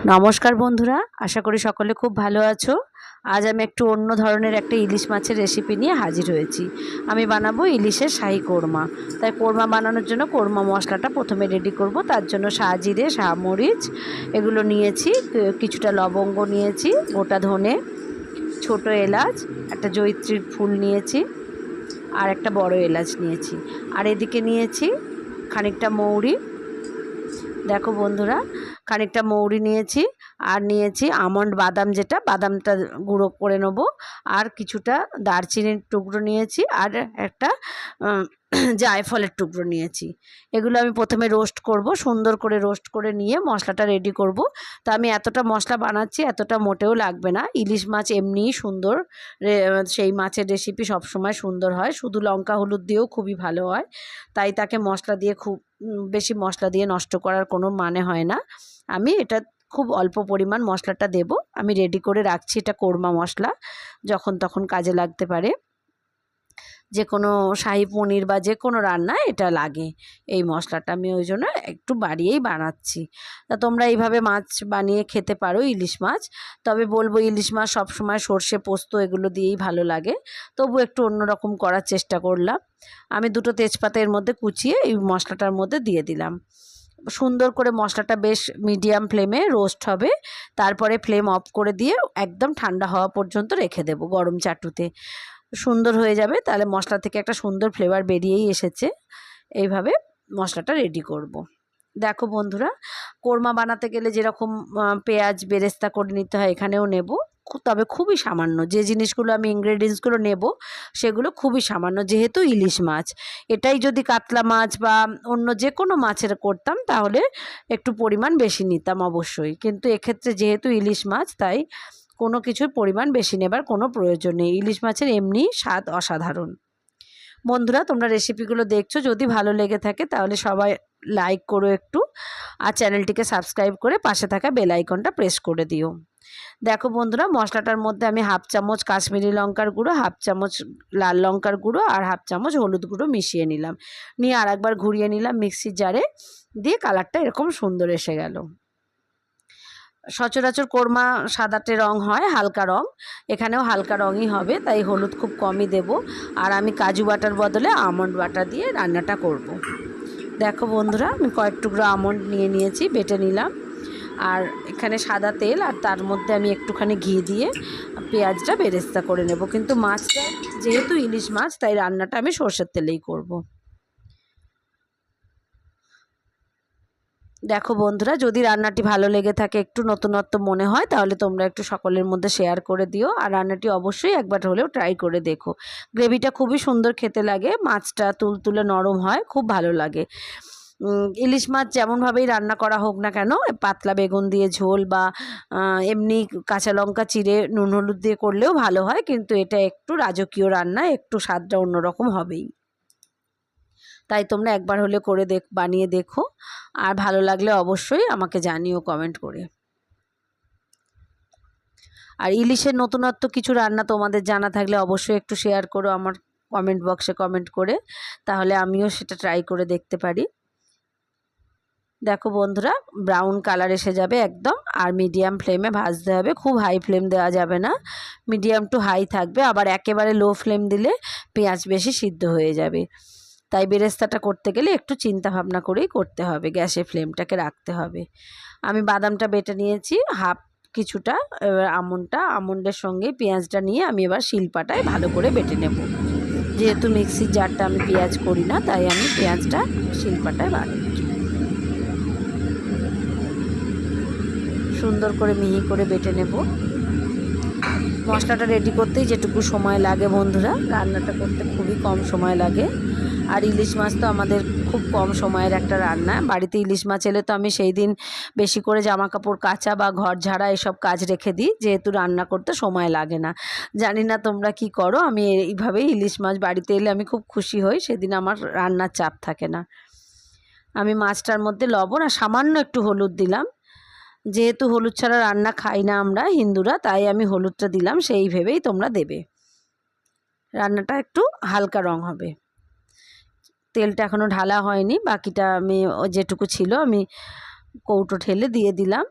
নমস্কার বন্ধুরা, আশা করি সকলে খুব ভালো আছো। আজ আমি একটু অন্য ধরনের একটা ইলিশ মাছের রেসিপি নিয়ে হাজির হয়েছি। আমি বানাবো ইলিশের শাহি কোরমা। তাই কোরমা বানানোর জন্য কোরমা মশলাটা প্রথমে রেডি করব। তার জন্য শাহজিরে শাহমরিচ এগুলো নিয়েছি কিছুটা লবঙ্গ নিয়েছি, গোটা ধনে, ছোট এলাচ, একটা জৈত্রীর ফুল নিয়েছি, আর একটা বড় এলাচ নিয়েছি। আর এদিকে নিয়েছি খানিকটা মৌরি। দেখো বন্ধুরা খানিকটা মৌরি নিয়েছি আর নিয়েছি আমন্ড বাদাম যেটা, বাদামটা গুঁড়ো করে নেব। আর কিছুটা দারচিনির টুকরো নিয়েছি। আর একটা জায়ফলের টুকরো নিয়েছি। এগুলো আমি প্রথমে রোস্ট করব, সুন্দর করে রোস্ট করে নিয়ে মশলাটা রেডি করব। তো আমি এতটা মশলা বানাচ্ছি, এতটা মোটেও লাগবে না। ইলিশ মাছ এমনিই সুন্দর সেই মাছের রেসিপি সবসময় সুন্দর হয়। শুধু লঙ্কা, হলুদ দিয়েও খুবই ভালো হয়। তাই তাকে মশলা দিয়ে খুব বেশি মশলা দিয়ে নষ্ট করার কোনো মানে হয় না। আমি এটা খুব অল্প পরিমাণ মশলাটা দেব। আমি রেডি করে রাখছি এটা কোরমা মশলা, যখন তখন কাজে লাগতে পারে। যে কোনো শাহি পনির বা যে কোনো রান্নায় এটা লাগে। এই মশলাটা আমি ওই জন্য একটু বাড়িয়েই বানাচ্ছি। তা তোমরা এইভাবে মাছ বানিয়ে খেতে পারো, ইলিশ মাছ। তবে বলব ইলিশ মাছ সবসময় সর্ষে, পোস্ত এগুলো দিয়েই ভালো লাগে। তবু একটু অন্যরকম করার চেষ্টা করলাম। আমি দুটো তেজপাতা এর মধ্যে কুচিয়ে এই মশলাটার মধ্যে দিয়ে দিলাম। সুন্দর করে মশলাটা বেশ মিডিয়াম ফ্লেমে রোস্ট হবে। তারপরে ফ্লেম অফ করে দিয়ে একদম ঠান্ডা হওয়া পর্যন্ত রেখে দেবো গরম চাটুতে। সুন্দর হয়ে যাবে, তাহলে মশলা থেকে একটা সুন্দর ফ্লেভার বেরিয়েই এসেছে। এইভাবে মশলাটা রেডি করব। দেখো বন্ধুরা, কোরমা বানাতে গেলে যেরকম পেঁয়াজ বেরেস্তা করে নিতে হয় এখানেও নেব। তবে খুবই সামান্য, যে জিনিসগুলো আমি ইনগ্রেডিয়েন্টসগুলো নেব, সেগুলো খুবই সামান্য, যেহেতু ইলিশ মাছ। এটাই যদি কাতলা মাছ বা অন্য যে কোনো মাছের করতাম, তাহলে একটু পরিমাণ বেশি নিতাম অবশ্যই। কিন্তু এক্ষেত্রে যেহেতু ইলিশ মাছ, তাই কোনো কিছুর পরিমাণ বেশি নেবার কোনো প্রয়োজন নেই। ইলিশ মাছের এমনি স্বাদ অসাধারণ। বন্ধুরা, তোমরা রেসিপিগুলো দেখছ। যদি ভালো লেগে থাকে, তাহলে সবাই লাইক করো একটু আর চ্যানেলটিকে সাবস্ক্রাইব করে পাশে থাকা বেল আইকনটা প্রেস করে দিও। দেখো বন্ধুরা, মশলাটার মধ্যে আমি হাফ চামচ কাশ্মীরি লঙ্কার গুঁড়ো হাফ চামচ লাল লঙ্কার গুঁড়ো আর হাফ চামচ হলুদ গুঁড়ো মিশিয়ে নিলাম। নিয়ে আর একবার ঘুরিয়ে নিলাম মিক্সির জারে দিয়ে কালারটা এরকম সুন্দর এসে গেল। সচরাচর কোরমা সাদাটে রং হয়, হালকা রং এখানেও হালকা রঙই হবে, তাই হলুদ খুব কমই দেব আর আমি কাজু বাটার বদলে আমন্ড বাটা দিয়ে রান্নাটা করব। দেখো বন্ধুরা, আমি কয়েক টুকরো আমন্ড নিয়ে নিয়েছি, বেটে নিলাম আর এখানে সাদা তেল, আর তার মধ্যে আমি একটুখানি ঘি দিয়ে পেঁয়াজটা বেরেস্তা করে নেব কিন্তু মাছটা, যেহেতু ইলিশ মাছ, তাই রান্নাটা আমি সর্ষের তেলেই করব। দেখো বন্ধুরা, যদি রান্নাটি ভালো লেগে থাকে, একটু নতুনত্ব মনে হয়, তাহলে তোমরা একটু সকলের মধ্যে শেয়ার করে দিও। আর রান্নাটি অবশ্যই একবার হলেও ট্রাই করে দেখো। গ্রেভিটা খুবই সুন্দর খেতে লাগে, মাছটা তুলতুলে নরম হয়, খুব ভালো লাগে। ইলিশ মাছ যেমনভাবেই রান্না করা হোক না কেন, পাতলা বেগুন দিয়ে ঝোল বা এমনি কাঁচা লঙ্কা, চিড়ে, নুন, হলুদ দিয়ে করলেও ভালো হয়, কিন্তু এটা একটু রাজকীয় রান্না, একটু স্বাদটা অন্যরকম হবেই। তাই তোমরা একবার হলে করে দেখ, বানিয়ে দেখো। আর ভালো লাগলে অবশ্যই আমাকে জানিও কমেন্ট করে। আর ইলিশের নতুনত্ব কিছু রান্না তোমাদের জানা থাকলে অবশ্যই একটু শেয়ার করো আমার কমেন্ট বক্সে কমেন্ট করে। তাহলে আমিও সেটা ট্রাই করে দেখতে পারি। দেখো বন্ধুরা ব্রাউন কালার এসে যাবে একদম, আর মিডিয়াম ফ্লেমে ভাজতে হবে। খুব হাই ফ্লেম দেওয়া যাবে না। মিডিয়াম টু হাই থাকবে, আবার একেবারে লো ফ্লেম দিলে পেঁয়াজ বেশি সিদ্ধ হয়ে যাবে। তাই বেরেস্তাটা করতে গেলে একটু চিন্তা ভাবনা করেই করতে হবে, গ্যাসের ফ্লেমটাকে রাখতে হবে। আমি বাদামটা বেটে নিয়েছি, হাফ কিছুটা, এবার আমন্ডটা, আমন্ডের সঙ্গে পেঁয়াজটা নিয়ে আমি এবার শিলপাটায় ভালো করে বেটে নেব। যেহেতু মিক্সির জারটা আমি পেঁয়াজ করি না, তাই আমি পেঁয়াজটা শিলপাটায় বাড়ি সুন্দর করে মিহি করে বেটে নেব। মশলাটা রেডি করতেই যেটুকু সময় লাগে বন্ধুরা, রান্নাটা করতে খুবই কম সময় লাগে। আর ইলিশ মাছ তো আমাদের খুব কম সময়ের একটা রান্না। বাড়িতে ইলিশ মাছ এলে তো আমি সেই দিন বেশি করে জামা কাপড় কাচা বা ঘর ঝাড়া এসব কাজ রেখে দিই, যেহেতু রান্না করতে সময় লাগে না। জানি না তোমরা কি করো, আমি এইভাবেই ইলিশ মাছ বাড়িতে এলে আমি খুব খুশি হই, সেদিন আমার রান্নার চাপ থাকে না। আমি মাছটার মধ্যে লবণ আর সামান্য একটু হলুদ দিলাম। যেহেতু হলুদ ছাড়া রান্না খাই না আমরা, হিন্দুরা, তাই আমি হলুদটা দিলাম, সেই ভেবেই তোমরা দেবে। রান্নাটা একটু হালকা রং হবে। তেলটা এখনও ঢালা হয়নি, বাকিটা আমি যেটুকু ছিল আমি কৌটো ঠেলে দিয়ে দিলাম।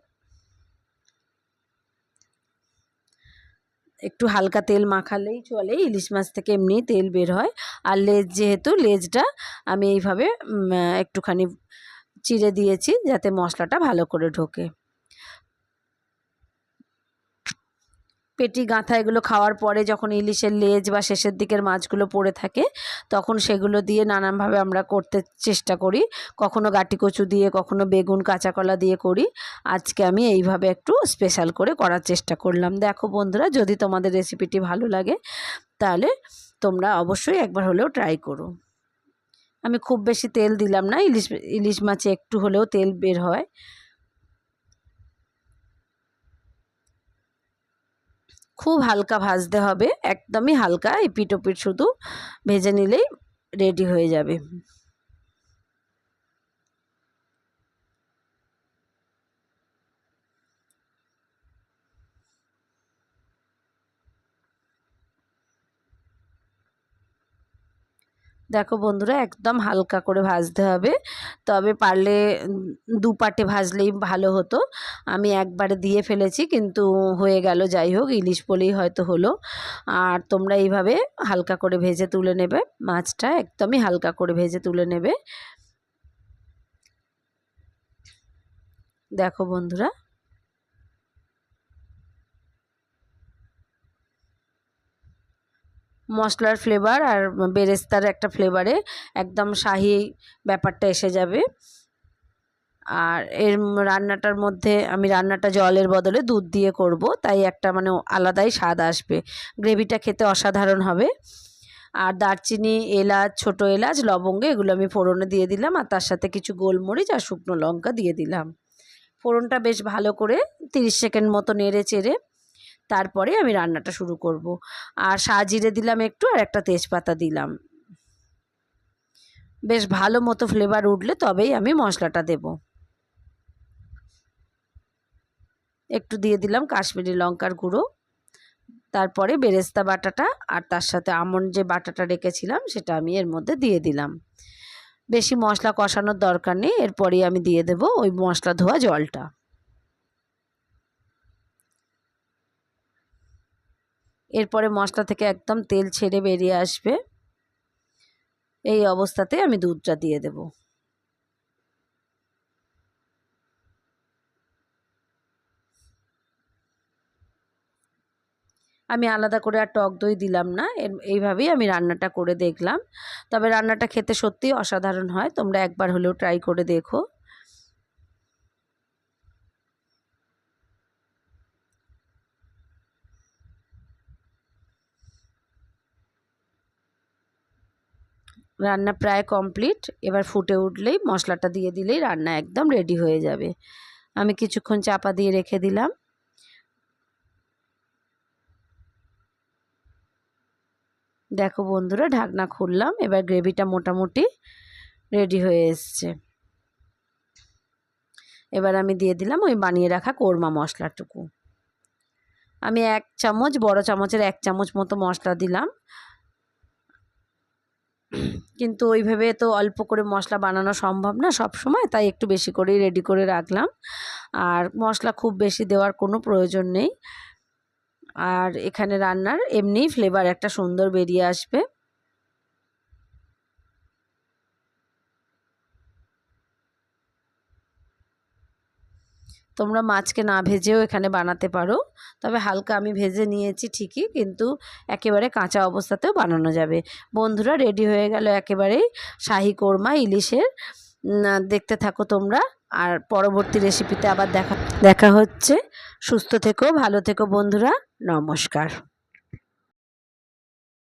একটু হালকা তেল মাখালেই চলে, ইলিশ মাছ থেকে এমনি তেল বের হয়। আর লেজ যেহেতু, লেজটা আমি এইভাবে একটুখানি চিড়ে দিয়েছি যাতে মশলাটা ভালো করে ঢোকে। পেটি গাঁথা এগুলো খাওয়ার পরে যখন ইলিশের লেজ বা শেষের দিকের মাছগুলো পড়ে থাকে, তখন সেগুলো দিয়ে নানানভাবে আমরা করতে চেষ্টা করি। কখনো গাটি কচু দিয়ে, কখনো বেগুন, কাঁচা কলা দিয়ে করি। আজকে আমি এইভাবে একটু স্পেশাল করে করার চেষ্টা করলাম। দেখো বন্ধুরা, যদি তোমাদের রেসিপিটি ভালো লাগে, তাহলে তোমরা অবশ্যই একবার হলেও ট্রাই করো। আমি খুব বেশি তেল দিলাম না, ইলিশ ইলিশ মাছে একটু হলেও তেল বের হয়। খুব হালকা ভাজতে হবে একদমই হালকা এপিট ওপিট শুধু ভেজে নিলেই রেডি হয়ে যাবে। দেখো বন্ধুরা, একদম হালকা করে ভাজতে হবে। তবে পারলে দু পাটে ভাজলেই ভালো হতো। আমি একবারে দিয়ে ফেলেছি, কিন্তু হয়ে গেল, যাই হোক, ইলিশ বলেই হয়তো হলো। আর তোমরা এইভাবে হালকা করে ভেজে তুলে নেবে, মাছটা একদমই হালকা করে ভেজে তুলে নেবে। দেখো বন্ধুরা মশলার ফ্লেভার আর বেরেস্তার একটা ফ্লেভারে একদম শাহি ব্যাপারটা এসে যাবে। আর এর রান্নাটার মধ্যে আমি রান্নাটা জলের বদলে দুধ দিয়ে করব, তাই একটা মানে আলাদাই স্বাদ আসবে। গ্রেভিটা খেতে অসাধারণ হবে। আর দারচিনি, এলাচ, ছোট এলাচ, লবঙ্গ এগুলো আমি ফোড়নে দিয়ে দিলাম, আর তার সাথে কিছু গোলমরিচ আর শুকনো লঙ্কা দিয়ে দিলাম। ফোড়নটা বেশ ভালো করে তিরিশ সেকেন্ড মতো নেড়ে চেড়ে তারপরে আমি রান্নাটা শুরু করব। আর সাজিরে দিলাম একটু আর একটা তেজপাতা দিলাম। বেশ ভালো মতো ফ্লেভার উঠলে তবেই আমি মশলাটা দেব। একটু দিয়ে দিলাম কাশ্মীরি লঙ্কার গুঁড়ো। তারপরে বেরেস্তা বাটাটা আর তার সাথে আমন যে বাটাটা রেখেছিলাম সেটা আমি এর মধ্যে দিয়ে দিলাম। বেশি মশলা কষানোর দরকার নেই, এরপরেই আমি দিয়ে দেব ওই মশলা ধোয়া জলটা। এরপরে মশলা থেকে একদম তেল ছেড়ে বেরিয়ে আসবে। এই অবস্থাতে আমি দুধটা দিয়ে দেব। আমি আলাদা করে আর টক দই দিলাম না এইভাবেই আমি রান্নাটা করে দেখলাম। তবে রান্নাটা খেতে সত্যিই অসাধারণ হয়, তোমরা একবার হলেও ট্রাই করে দেখো। রান্না প্রায় কমপ্লিট। এবার ফুটে উঠলেই মশলাটা দিয়ে দিলেই রান্না একদম রেডি হয়ে যাবে। আমি কিছুক্ষণ চাপা দিয়ে রেখে দিলাম। দেখো বন্ধুরা, ঢাকনা খুললাম। এবার গ্রেভিটা মোটামুটি রেডি হয়ে এসছে। এবার আমি দিয়ে দিলাম ওই বানিয়ে রাখা কোরমা মশলাটুকু। আমি এক চামচ, বড় চামচের এক চামচ মতো মশলা দিলাম। কিন্তু ওইভাবে তো অল্প করে মশলা বানানো সম্ভব না সব সময় তাই একটু বেশি করেই রেডি করে রাখলাম। আর মশলা খুব বেশি দেওয়ার কোনো প্রয়োজন নেই। আর এখানে রান্নার এমনিই ফ্লেভার একটা সুন্দর বেরিয়ে আসবে। তোমরা মাছকে না ভেজেও এখানে বানাতে পারো। তবে হালকা আমি ভেজে নিয়েছি ঠিকই, কিন্তু একেবারে কাঁচা অবস্থাতেও বানানো যাবে। বন্ধুরা, রেডি হয়ে গেল একেবারেই শাহি কোরমা ইলিশের। দেখতে থাকো তোমরা। আর পরবর্তী রেসিপিতে আবার দেখা দেখা হচ্ছে। সুস্থ থেকো, ভালো থেকো বন্ধুরা। নমস্কার।